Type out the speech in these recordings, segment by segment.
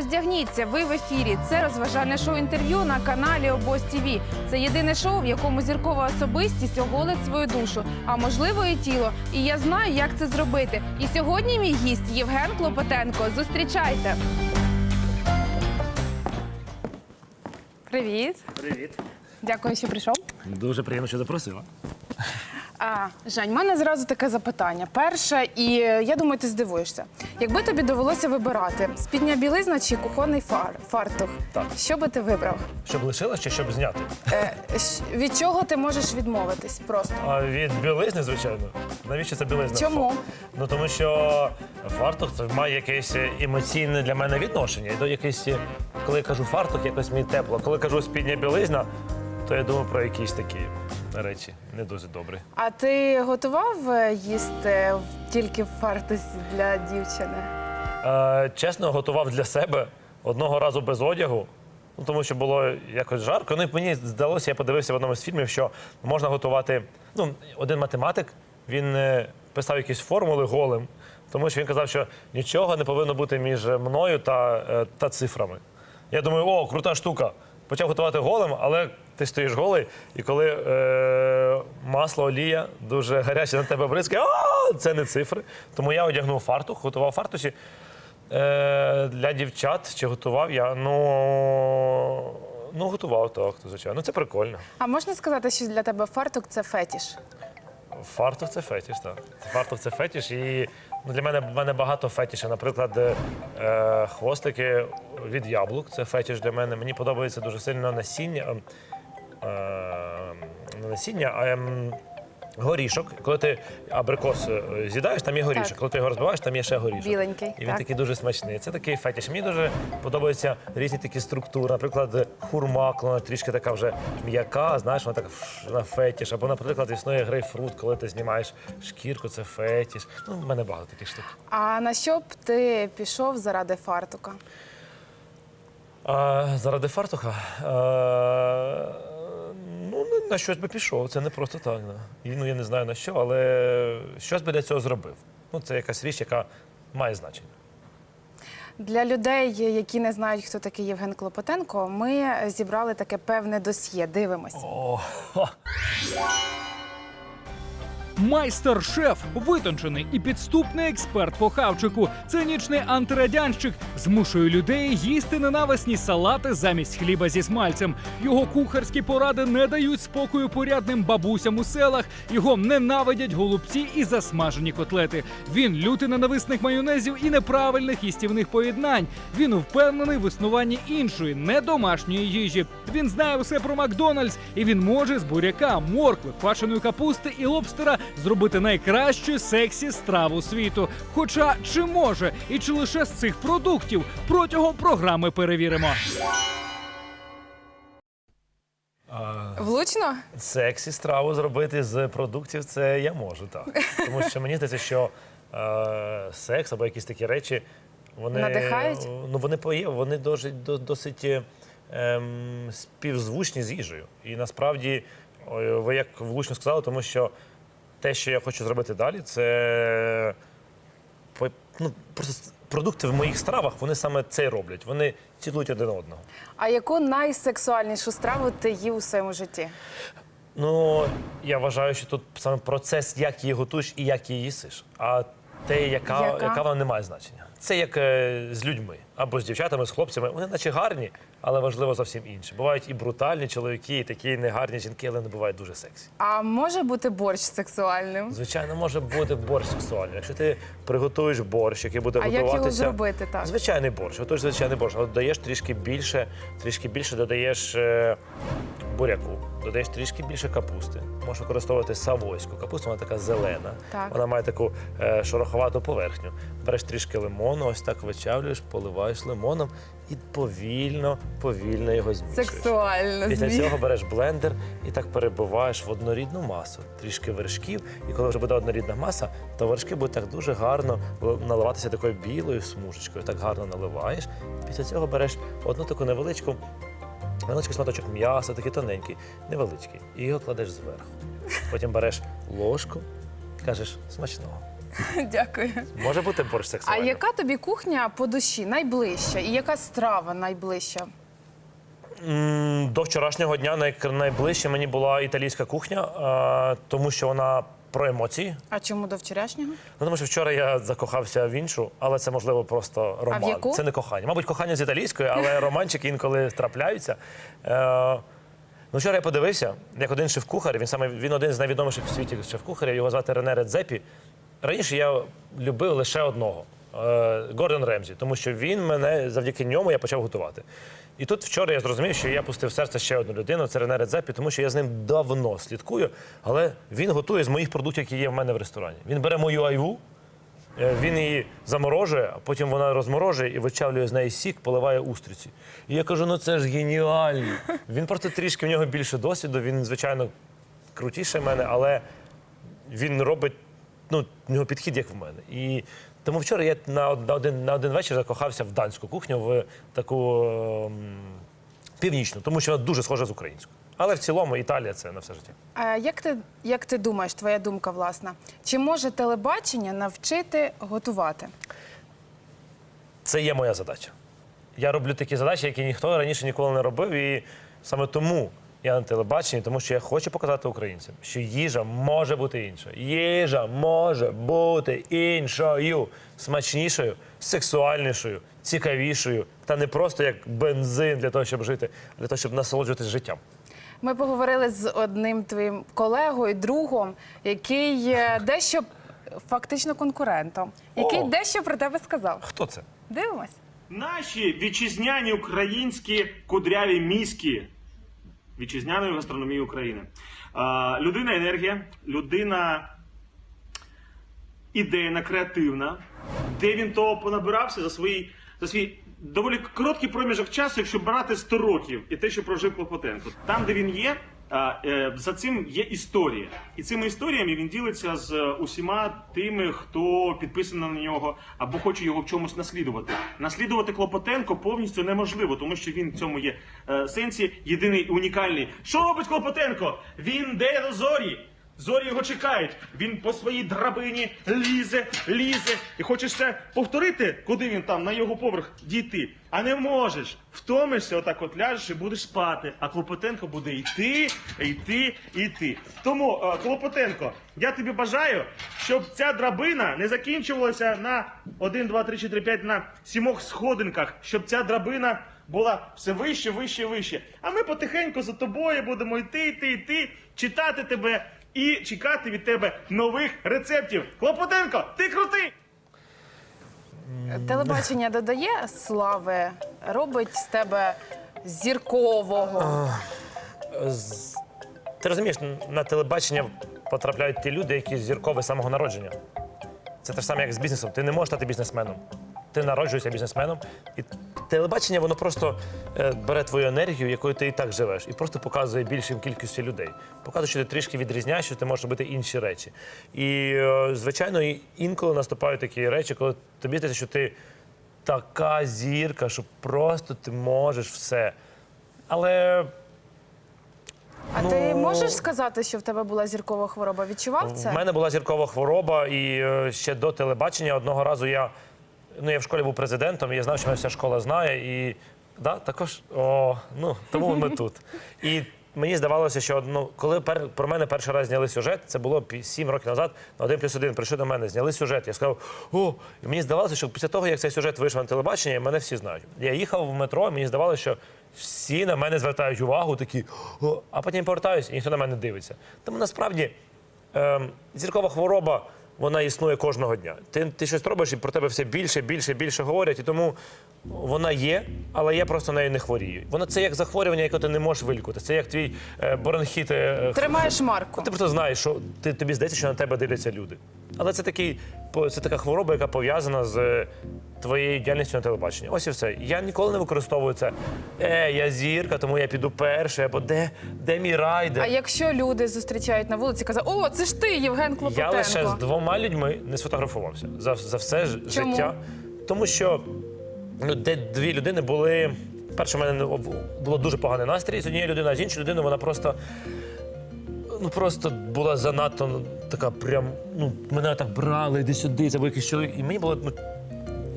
роздягніться. Ви в ефірі. Це розважальне шоу інтерв'ю на каналі Обоз ТІВІ. Це єдине шоу, в якому зіркова особистість оголить свою душу, а можливо і тіло. І я знаю, як це зробити. І сьогодні мій гість Євген Клопотенко. Зустрічайте. Привіт, Привіт. Дякую, що прийшов. Дуже приємно, що запросила. А, Жень, в мене зразу таке запитання. Перше, і е, я думаю, ти здивуєшся. Якби тобі довелося вибирати спідня білизна чи кухонний фар, фартух, Так. що би ти вибрав? Щоб лишилось чи щоб зняти? Е, від чого ти можеш відмовитись? Просто А від білизни, звичайно. Навіщо це білизна? Чому? Ну тому що фартух це має якесь емоційне для мене відношення. До якесь, коли я кажу фартух, якось мені тепло. Коли кажу спідня білизна, то я думаю про якісь такі речі не дуже добрі. а ти готував е, їсти тільки в фартусі для дівчини? Е, чесно, готував для себе одного разу без одягу. Ну, тому що було якось жарко. Ну і мені здалося, я подивився в одному з фільмів, що можна готувати. Ну, один математик він е, писав якісь формули голим, тому що він казав, що нічого не повинно бути між мною та, е, та цифрами. Я думаю, о, крута штука. Почав готувати голим, але ти стоїш голий, і коли е, масло, олія дуже гаряче на тебе бризкає, а це не цифри. Тому я одягнув фартух, готував фартусі. Е, для дівчат чи готував я? Ну, ну готував так, звичайно. Ну це прикольно. А можна сказати, що для тебе фартук це фетіш? Фартух це фетіш, так. Фартух це фетіш. І ну, для мене в мене багато фетішів. Наприклад, е, хвостики від яблук. Це фетіш для мене. Мені подобається дуже сильно насіння. Е, не насіння, а ем, горішок. Коли ти абрикос е, з'їдаєш, там є горішок. Так. Коли ти його розбиваєш, там є ще горішок. Біленький, І він так. такий дуже смачний. Це такий фетіш. Мені дуже подобаються різні такі структури. Наприклад, хурма, коли вона трішки така вже м'яка, знаєш, вона така на фетіш. Або, наприклад, існує грейпфрут, коли ти знімаєш шкірку, це фетіш. Ну, в мене багато таких штук. А на що б ти пішов заради фартука? А, заради фартуха. А, не- на щось би пішов. Це не просто так. Да. І, ну, я не знаю на що, але щось би для цього зробив. Ну, це якась річ, яка має значення. Для людей, які не знають, хто такий Євген Клопотенко, ми зібрали таке певне досьє. Дивимось. О. Майстер-шеф, витончений і підступний експерт по хавчику, цинічний антирадянщик, змушує людей їсти ненависні салати замість хліба зі смальцем. Його кухарські поради не дають спокою порядним бабусям у селах. Його ненавидять голубці і засмажені котлети. Він лютий ненависник майонезів і неправильних їстівних поєднань. Він впевнений в існуванні іншої, недомашньої їжі. Він знає усе про Макдональдс, і він може з буряка, моркви, квашеної капусти і лобстера зробити найкращу сексі страву світу. Хоча чи може і чи лише з цих продуктів протягом програми перевіримо. Влучно? Сексі страву зробити з продуктів це я можу, так. Тому що мені здається, що е, секс або якісь такі речі, вони, Надихають? ну, вони, поє, вони досить, до- досить е, ем, співзвучні з їжею. І насправді, ви як влучно сказали, тому що те, що я хочу зробити далі, це ну, просто продукти в моїх стравах, вони саме це роблять. Вони цілують один одного. А яку найсексуальнішу страву ти їв у своєму житті? Ну, я вважаю, що тут саме процес, як її готуєш і як її їсиш. А те, яка, Яка? яка? вона не має значення. Це як е, з людьми або з дівчатами, з хлопцями. Вони наче гарні, але важливо зовсім інше. Бувають і брутальні чоловіки, і такі негарні жінки, але не бувають дуже сексі. А може бути борщ сексуальним? Звичайно, може бути борщ сексуальний. Якщо ти приготуєш борщ, який буде А як готуватися... його зробити так? Звичайний борщ, готуєш звичайний борщ, але додаєш трішки більше, трішки більше додаєш е, буряку, додаєш трішки більше капусти. Можеш використовувати савойську капусту, вона така зелена. Так. Вона має таку е, шороховату поверхню. Береш трішки лимону, ось так вичавлюєш, поливаєш лимоном і повільно, повільно його змішуєш. Сексуально. Після цього береш блендер і так перебиваєш в однорідну масу, трішки вершків. І коли вже буде однорідна маса, то вершки будуть так дуже гарно наливатися такою білою смужечкою. Так гарно наливаєш. Після цього береш одну таку невеличку, невеличкий шматочок м'яса, такий тоненький, невеличкий, і його кладеш зверху. Потім береш ложку кажеш смачного. Дякую. Може бути борщ А яка тобі кухня по душі найближча? І яка страва найближча? М, До вчорашнього дня най- найближче мені була італійська кухня, тому що вона про емоції. А чому до вчорашнього? Ну, тому що вчора я закохався в іншу, але це можливо просто роман. яку? Це не кохання. Мабуть, кохання з італійської, але романчики інколи трапляються. Е, ну, вчора я подивився, як один шеф-кухар, він саме він один з найвідоміших в світі шеф-кухарів, його звати Рене Редзепі. Раніше я любив лише одного е, Гордон Ремзі, тому що він мене завдяки ньому я почав готувати. І тут вчора я зрозумів, що я пустив в серце ще одну людину, це Рене Редзепі, тому що я з ним давно слідкую, але він готує з моїх продуктів, які є в мене в ресторані. Він бере мою айву, Е, Він її заморожує, а потім вона розморожує і вичавлює з неї сік, поливає устриці. І я кажу: ну це ж геніально. Він просто трішки в нього більше досвіду. Він, звичайно, крутіше мене, але він робить ну, в нього підхід, як в мене. І тому вчора я на, на, один, на один вечір закохався в данську кухню, в таку ем, північну, тому що вона дуже схожа з українською. Але в цілому Італія це на все життя. А як ти, як ти думаєш, твоя думка власна? Чи може телебачення навчити готувати? Це є моя задача. Я роблю такі задачі, які ніхто раніше ніколи не робив. І саме тому я на телебаченні, тому що я хочу показати українцям, що їжа може бути інша. Їжа може бути іншою, смачнішою, сексуальнішою, цікавішою, та не просто як бензин для того, щоб жити, а для того, щоб насолоджуватись життям. Ми поговорили з одним твоїм колегою, другом, який дещо фактично конкурентом, який О! дещо про тебе сказав. Хто це? Дивимось. Наші вітчизняні українські кудряві мізки вітчизняної гастрономії України. Людина енергія, людина ідейна, креативна. Де він того понабирався за свій, за свій доволі короткий проміжок часу, якщо брати 100 років і те, що прожив Клопотенко. Там, де він є, за цим є історія. І цими історіями він ділиться з е, усіма тими, хто підписаний на нього або хоче його в чомусь наслідувати. Наслідувати Клопотенко повністю неможливо, тому що він в цьому є е, сенсі єдиний унікальний. Що робить Клопотенко? Він де зорі. Зорі його чекають. Він по своїй драбині лізе, лізе. І хочеш це повторити, куди він там на його поверх дійти. А не можеш. Втомишся, отак от ляжеш і будеш спати. А Клопотенко буде йти, йти, йти. Тому, е, Клопотенко, я тобі бажаю, щоб ця драбина не закінчувалася на 1, 2, 3, 4, 5, на сімох сходинках, щоб ця драбина була все вище, вище, вище. А ми потихеньку за тобою будемо йти, йти, йти, читати тебе і чекати від тебе нових рецептів. Клопотенко, ти крутий! Телебачення додає слави, робить з тебе зіркового. З- Ти розумієш, на телебачення потрапляють ті люди, які зіркові з самого народження. Це те ж саме, як з бізнесом. Ти не можеш стати бізнесменом. Ти народжуєшся бізнесменом. І телебачення воно просто е, бере твою енергію, якою ти і так живеш, і просто показує більшим кількістю людей. Показує, що ти трішки відрізняєш, що ти можеш робити інші речі. І, е, звичайно, і інколи наступають такі речі, коли тобі здається, що ти така зірка, що просто ти можеш все. Але А ти можеш сказати, що в тебе була зіркова хвороба? Відчував це? В мене була зіркова хвороба, і е, ще до телебачення одного разу я. Ну, я в школі був президентом, і я знав, що мене вся школа знає. І да, також о, ну, тому ми тут. І мені здавалося, що ну, коли пер, про мене перший раз зняли сюжет, це було пі- сім років назад, на один плюс один прийшли до мене, зняли сюжет. Я сказав, о, і мені здавалося, що після того, як цей сюжет вийшов на телебачення, мене всі знають. Я їхав в метро, і мені здавалося, що всі на мене звертають увагу, такі, о, а потім повертаюся, і ніхто на мене не дивиться. Тому насправді ем, зіркова хвороба. Вона існує кожного дня. Ти, ти щось робиш, і про тебе все більше, більше, більше говорять, і тому вона є, але я просто нею не хворію. Вона це як захворювання, яке ти не можеш вилікувати. Це як твій е, бронхіт. е, Тримаєш марку. ти просто знаєш, що ти, тобі здається, що на тебе дивляться люди. Але це такий, це така хвороба, яка пов'язана з е, твоєю діяльністю на телебаченні. Ось і все. Я ніколи не використовую це. Е, я зірка, тому я піду перший, або де, де мій райдер. А якщо люди зустрічають на вулиці, казать, о, це ж ти, Євген Я лише з двома людьми не сфотографувався за, за все ж- Чому? життя. Тому що ну, де дві людини були. Перше, в мене було дуже поганий настрій з однією людиною, а з іншою людиною вона просто ну просто була занадто ну, така прям, ну, мене так брали, іди сюди, це був якийсь чоловік. І мені було, ну,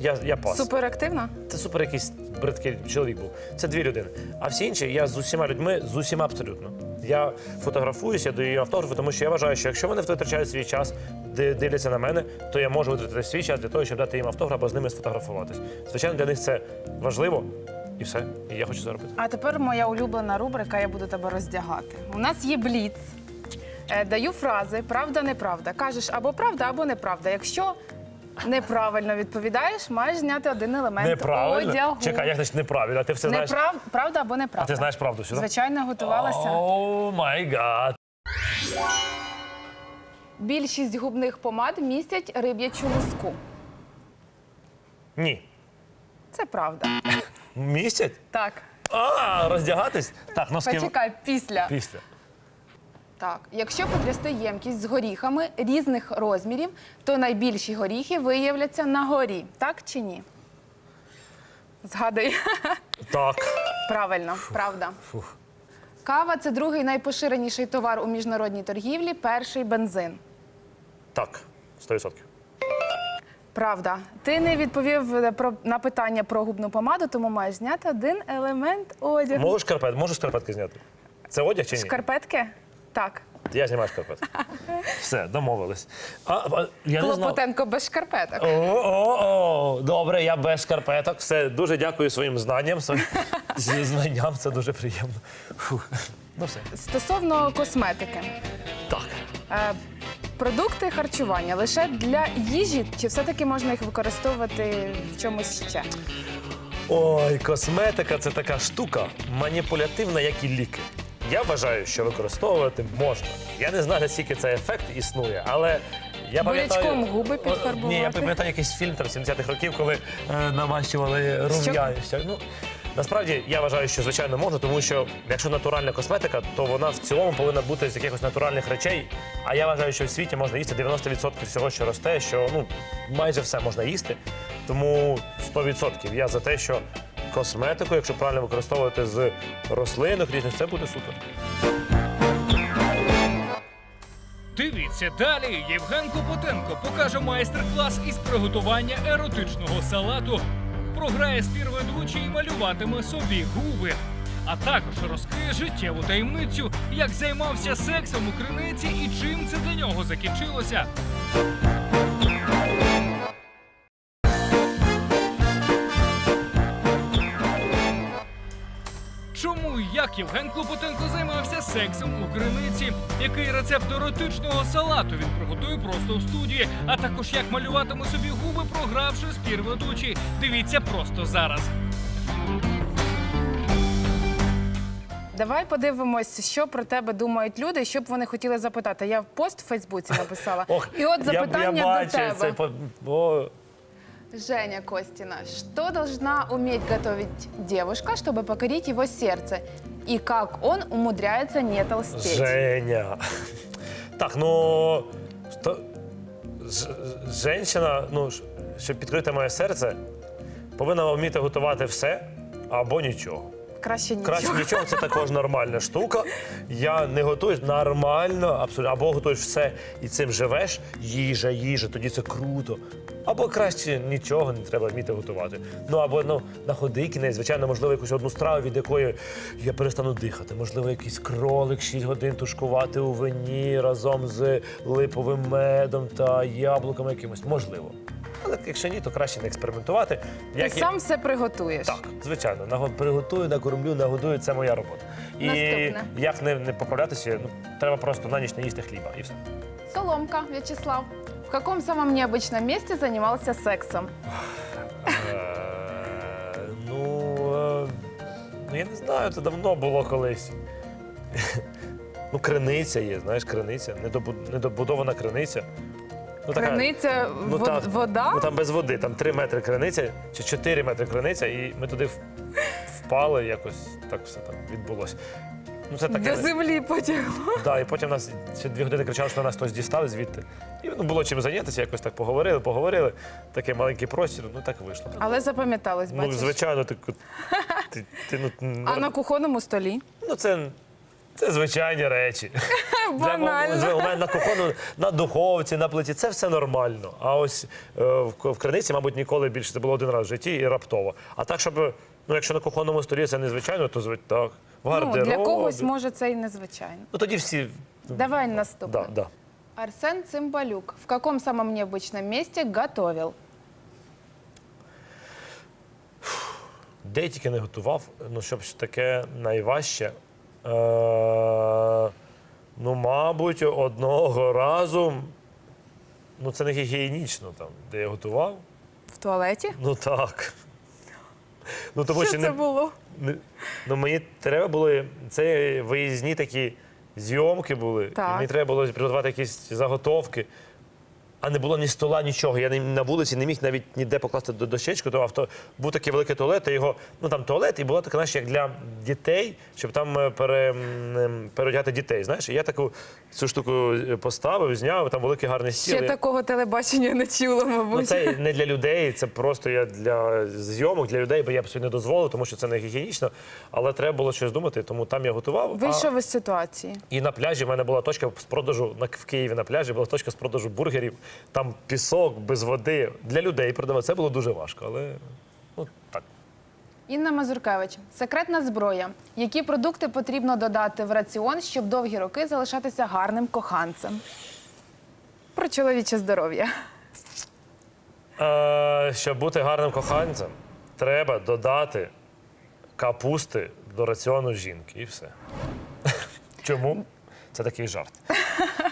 я, я пас. Суперактивна? Це супер якийсь бридкий чоловік був. Це дві людини. А всі інші, я з усіма людьми, з усіма абсолютно. Я фотографуюся, даю їм автографи, тому що я вважаю, що якщо вони витрачають свій час, ди- дивляться на мене, то я можу витратити свій час для того, щоб дати їм автограф або з ними сфотографуватись. Звичайно, для них це важливо і все. І я хочу це робити. А тепер моя улюблена рубрика, я буду тебе роздягати. У нас є бліц. Е, Даю фрази правда, неправда. Кажеш або правда, або неправда. Якщо неправильно відповідаєш, маєш зняти один елемент Неправильно? одягу. Чекай, як значить неправильно? А ти все знаєш? Неправ... Правда або неправда. А ти знаєш правду сюди? Звичайно, готувалася. О май гад. Більшість губних помад містять риб'ячу луску. Ні. Це правда. Місяць? Так. А, роздягатись? Так, з ким? Почекай, після. Після. Так, якщо потрясти ємкість з горіхами різних розмірів, то найбільші горіхи виявляться на горі. Так чи ні? Згадай. Так. Правильно, правда. Фух. Кава це другий найпоширеніший товар у міжнародній торгівлі, перший бензин. Так. 100%. Правда. Ти не відповів е, про, на питання про губну помаду, тому маєш зняти один елемент одягу. Можеш шкарпет, можеш шкарпетки зняти? Це одяг чи ні? Шкарпетки? Так. Я знімаю шкарпетки. Все, домовились. А, а, я не знав. Клопотенко без шкарпеток. О, о, о, добре, я без шкарпеток. Все, дуже дякую своїм знанням. своїм знанням, це дуже приємно. Фух. Ну все. Стосовно косметики. Так. Е, Продукти харчування лише для їжі, чи все-таки можна їх використовувати в чомусь ще? Ой, косметика це така штука маніпулятивна, як і ліки. Я вважаю, що використовувати можна. Я не знаю, наскільки цей ефект існує, але я пам'ятаю... Бурячком губи О, підфарбувати? Ні, я пам'ятаю якийсь фільм там 70-х років, коли е, намащували рум'я. і все. Ну, насправді я вважаю, що звичайно можна, тому що якщо натуральна косметика, то вона в цілому повинна бути з якихось натуральних речей. А я вважаю, що в світі можна їсти 90% всього, що росте, що ну майже все можна їсти. Тому 100% я за те, що косметику, якщо правильно використовувати з рослинок різних, це буде супер. Дивіться далі. Євген Клопотенко покаже майстер-клас із приготування еротичного салату. Програє співведучий і малюватиме собі губи. А також розкриє життєву таємницю, як займався сексом у криниці і чим це для нього закінчилося. Євген Клопотенко займався сексом у криниці? Який рецепт еротичного салату він приготує просто в студії, а також як малюватиме собі губи, програвши спір ведучий. Дивіться просто зараз. Давай подивимось, що про тебе думають люди, що б вони хотіли запитати. Я пост в Фейсбуці написала. Ох, І от запитання я, бачу до тебе. Це, по- о, Женя Костина, что должна уметь готовить девушка, чтобы покорить его сердце? И как он умудряется не толстеть? Женя. Так, ну. Ж, женщина, ну, щоб підкрити моє серце, повинна вміти готувати все або нічого. Краще нічого. Краще нічого, це також нормальна штука. Я не готую нормально, абсолютно. Або готуєш все і цим живеш, їжа, їжа, тоді це круто. Або краще нічого не треба вміти готувати. Ну або ну, на ходи кінець, звичайно, можливо, якусь одну страву, від якої я перестану дихати. Можливо, якийсь кролик 6 годин тушкувати у вині разом з липовим медом та яблуками якимось. Можливо. Але якщо ні, то краще не експериментувати. Ти Як я- сам все приготуєш. так, звичайно, наго- приготую, накормлю, нагодую, це моя робота. І Наступне. як не, не поправлятися, ну, треба просто на ніч не їсти хліба і все. Соломка, Вячеслав. В каком самом необычном месте занимался сексом? Е, ну, е, ну, я не знаю, це давно було колись. Ну, криниця є, знаєш, криниця, недобу- недобудована криниця. Ну, така- Криниця, ну, вод- вода? Ну там без води, там 3 метри криниця чи 4 метри криниця, і ми туди в- впали, якось так все там відбулося. Ну, це таке. До землі потягло. Да, і потім нас ще дві години кричали, що нас хтось дістали звідти. І ну, було чим зайнятися, якось так поговорили, поговорили. Такий маленький простір, ну так вийшло. Але запам'яталось, ну, звичайно, ти, ти, ти ну, А на кухонному столі? ну це Це звичайні речі. Банально. мо- у мене на кухону, на духовці, на плиті це все нормально. А ось е, в, в криниці, мабуть, ніколи більше це було один раз в житті і раптово. А так, щоб ну, якщо на кухонному столі це незвичайно, то звичайно так. Ну, для когось може це і незвичайно. Ну тоді всі. Давай наступне. Да, да. Арсен Цимбалюк. В каком самом необычном месте готовил? Де я тільки не готував, ну щоб ж таке найважче. Е, ну, мабуть, одного разу. Ну, це не гігієнічно там, де я готував. В туалеті? Ну так. Ну, тому Що що це не, було? не- ну, мені треба було. Це виїзні такі зйомки були. Так. І мені треба було підготувати якісь заготовки. А не було ні стола, нічого. Я на вулиці не міг навіть ніде покласти до дощечку, то авто був такий великий туалет, його, ну там туалет, і була така, знаєш, як для дітей, щоб там е, пере, переодягати дітей. Знаєш, і я таку цю штуку е, поставив, зняв, там великий гарний стіл. Ще такого телебачення не чула, Ну, це не для людей, це просто я для зйомок, для людей, бо я б собі не дозволив, тому що це не гігієнічно. Але треба було щось думати, тому там я готував. А, Вийшов із ситуації. і на пляжі в мене була точка з продажу на в Києві на пляжі була точка з продажу бургерів. Там пісок без води для людей продавати. Це було дуже важко, але ну так. Інна Мазуркевич. Секретна зброя. Які продукти потрібно додати в раціон, щоб довгі роки залишатися гарним коханцем? Про чоловіче здоров'я. Е, щоб бути гарним коханцем, треба додати капусти до раціону жінки. І все. Чому? Це такий жарт.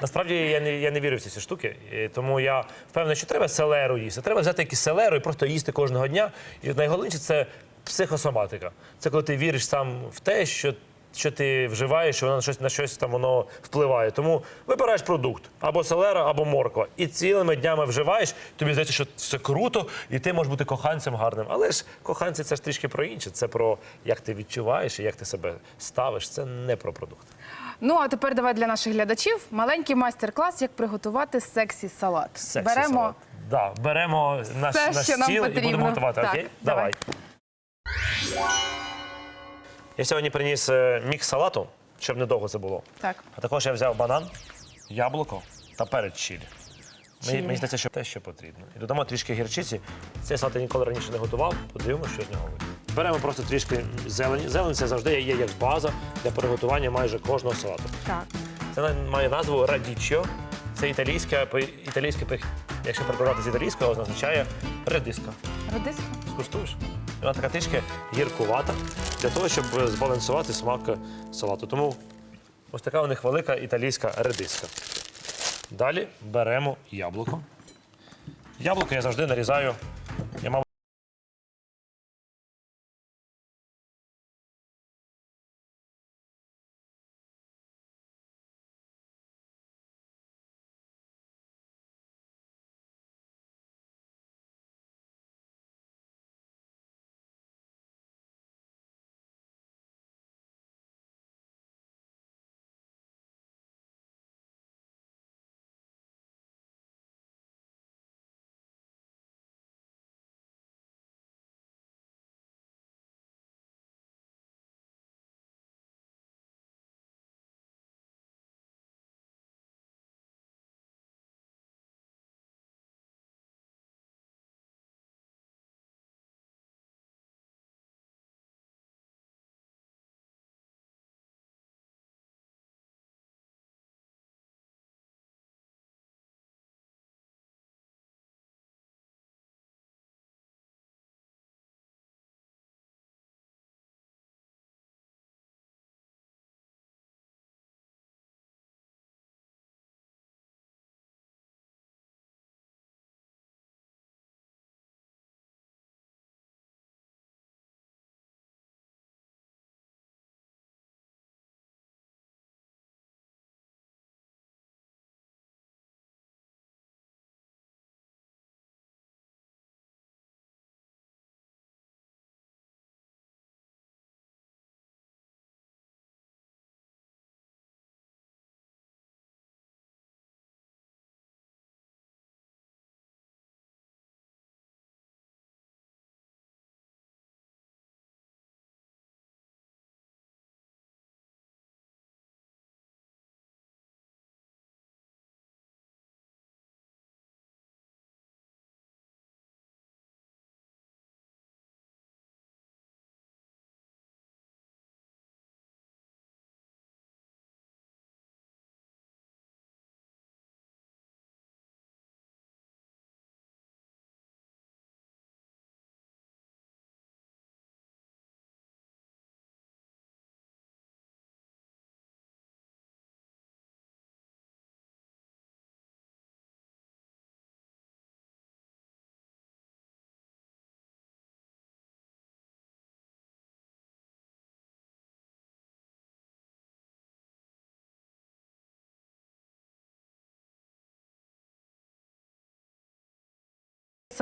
Насправді я не, я не вірю в ці всі штуки, тому я впевнений, що треба селеру їсти. Треба взяти якийсь селеру і просто їсти кожного дня. І найголовніше це психосоматика. Це коли ти віриш сам в те, що, що ти вживаєш, що воно на щось, на щось там воно впливає. Тому вибираєш продукт або селера, або морква. І цілими днями вживаєш, тобі здається, що все круто, і ти можеш бути коханцем гарним. Але ж коханці це ж трішки про інше. Це про як ти відчуваєш і як ти себе ставиш. Це не про продукт. Ну а тепер давай для наших глядачів маленький майстер-клас, як приготувати сексі салат. Сексі Беремо салат. Да, беремо наш, Все, наш що нам стіл і потрібно. будемо готувати. Так, Окей? давай. Я сьогодні приніс е, мікс салату, щоб недовго це було. так. А також я взяв банан, яблуко та перець чилі. Мені, мені здається, що те, що потрібно. І додамо трішки гірчиці. Цей салат я ніколи раніше не готував. Подивимося, що з нього вийде. Беремо просто трішки зелені. Зелень це завжди є як база для приготування майже кожного салату. Так. Це має назву радічо. Це італійське, італійське якщо перекладати з італійського, означає редиска. Редиска. Скуштуєш? Вона така трішки гіркувата для того, щоб збалансувати смак салату. Тому ось така у них велика італійська редиска. Далі беремо яблуко. Яблуко я завжди нарізаю. Я,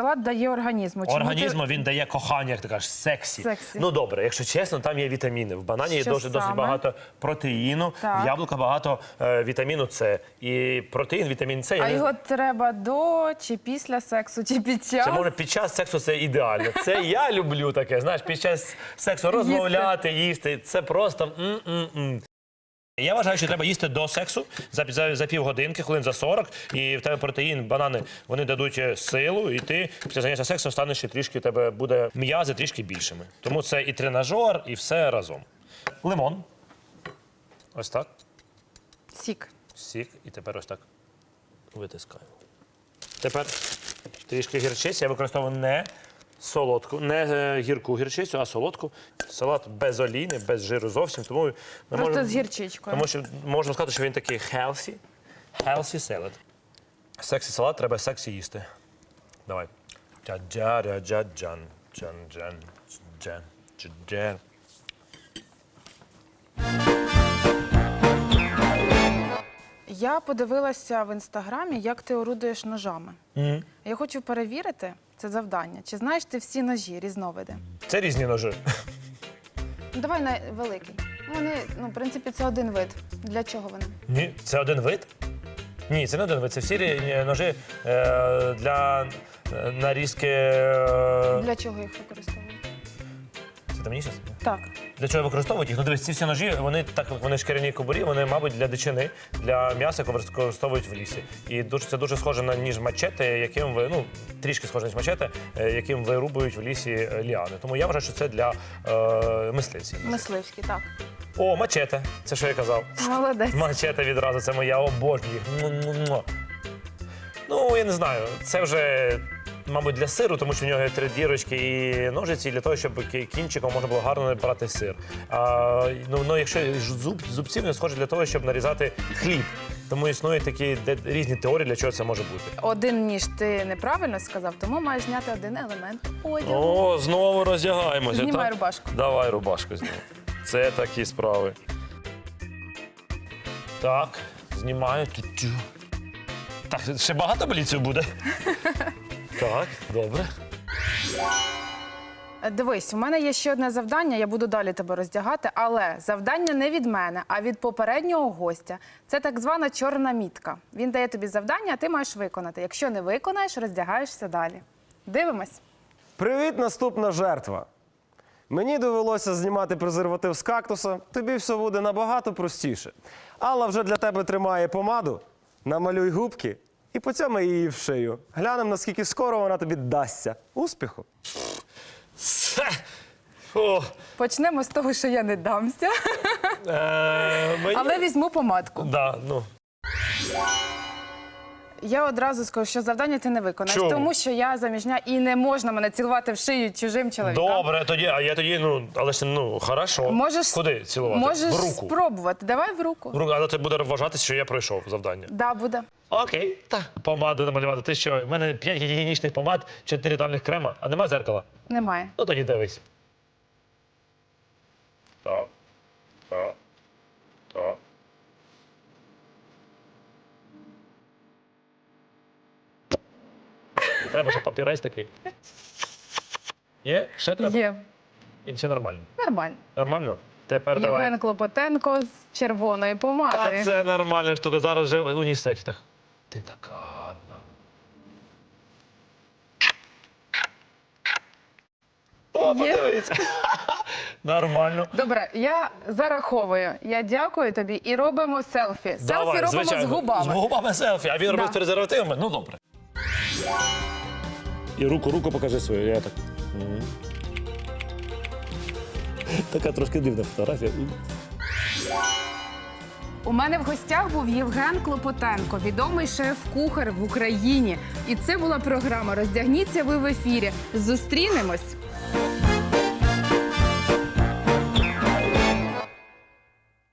салат дає організму? Чому ти- він дає кохання, як ти кажеш, сексі. Сексі. Ну добре, якщо чесно, там є вітаміни. В банані є Що дуже досить саме? багато протеїну, Так. в яблука багато е, вітаміну С. І протеїн, вітамін С. я А не- його треба до чи після сексу, чи під час? Це може під час сексу це ідеально. Це я люблю таке. Знаєш, під час сексу розмовляти, їсти. Це просто м-м-м. Я вважаю, що треба їсти до сексу за, за, за півгодинки, хвилин за 40, і в тебе протеїн, банани вони дадуть е, силу, і ти після заняття сексом станеш ще трішки, у тебе буде м'язи трішки більшими. Тому це і тренажер, і все разом. Лимон. Ось так. Сік. Сік, і тепер ось так витискаємо. Тепер трішки гірчиці. Я використовую не солодку, не е, гірку гірчицю, а солодку. Салат без олійни, без жиру зовсім. Тому ми Просто можемо- з гірчичкою. Тому що можна сказати, що він такий healthy, healthy salad. Сексі салат треба сексі їсти. Давай. Джа-джа-джа-джан. Джан-джан. Джан. Джан. Я подивилася в інстаграмі, як ти орудуєш ножами. Я хочу перевірити це завдання. Чи знаєш ти всі ножі, різновиди? Це різні ножи. Ну, Давай на великий. Вони, ну, в принципі, це один вид. Для чого вони? Ні, це один вид? Ні, це не один вид. Це всі рі- ножі е, для е, нарізки. Е, Для чого їх використовують? Там ніщо? Так. Для чого використовують їх? Ну дивись, ці всі ножі, вони так як вони шкіряні кобурі, вони, мабуть, для дичини, для м'яса яке використовують в лісі. І дуже це дуже схоже на ніж мачете, яким ви ну трішки схоже ніж мачете, е, яким вирубують в лісі е, ліани. Тому я вважаю, що це для е, мисливців. Мисливські, так. О, мачете. Це що я казав. Молодець. Мачете відразу, це моя обожнюю. Му-му-му. Ну, я не знаю. Це вже, мабуть, для сиру, тому що в нього є три дірочки і ножиці для того, щоб кінчиком можна було гарно брати сир. А, ну, ну, якщо зуб, зубці не схожі для того, щоб нарізати хліб. Тому існують такі де- різні теорії, для чого це може бути. Один ніж ти неправильно сказав, тому маєш зняти один елемент одягу. О, знову роздягаємося. Знімай так? рубашку. Давай рубашку знову. Це такі справи. Так, знімаю. Тю-тю. Так, ще багато бліців буде. Так, добре. Дивись, у мене є ще одне завдання, я буду далі тебе роздягати, але завдання не від мене, а від попереднього гостя. Це так звана чорна мітка. Він дає тобі завдання, а ти маєш виконати. Якщо не виконаєш, роздягаєшся далі. Дивимось. Привіт, наступна жертва. Мені довелося знімати презерватив з кактуса. Тобі все буде набагато простіше. Алла вже для тебе тримає помаду, намалюй губки і поцьомай її в шию. Глянемо, наскільки скоро вона тобі дасться. Успіху! О, Почнемо з того, що я не дамся, е, мені... але візьму помадку. Да, ну. Я одразу скажу, що завдання ти не виконаєш, Чому? тому що я заміжня і не можна мене цілувати в шию чужим чоловікам. Добре, тоді, а я тоді, ну, але ж, ну, хорошо. Можеш, Куди цілувати? Можеш В руку. спробувати. Давай в руку. В руку, але це буде вважатися, що я пройшов завдання. Да, буде. Окей, так. Помаду намалювати. Ти що? У мене 5 гігієнічних помад, 4 тональних крема, а нема зеркала. Немає. Ну тоді дивись. Так. Так. Треба, щоб папірець такий. Є? Ще треба? Є. І все нормально. Нормально. Нормально? Тепер давай. Євген Клопотенко з червоної А помади. це нормальна штука. Зараз вже унісекс. Так. Ти така гарна. О, Є. Нормально. Добре, я зараховую. Я дякую тобі і робимо селфі. Селфі робимо з губами. З губами селфі, а він робив Да. з презервативами. Ну добре. І руку, руку покажи свою. Я так. Така трошки дивна фотографія. У мене в гостях був Євген Клопотенко, відомий шеф-кухар в Україні. І це була програма Роздягніться ви в ефірі. Зустрінемось.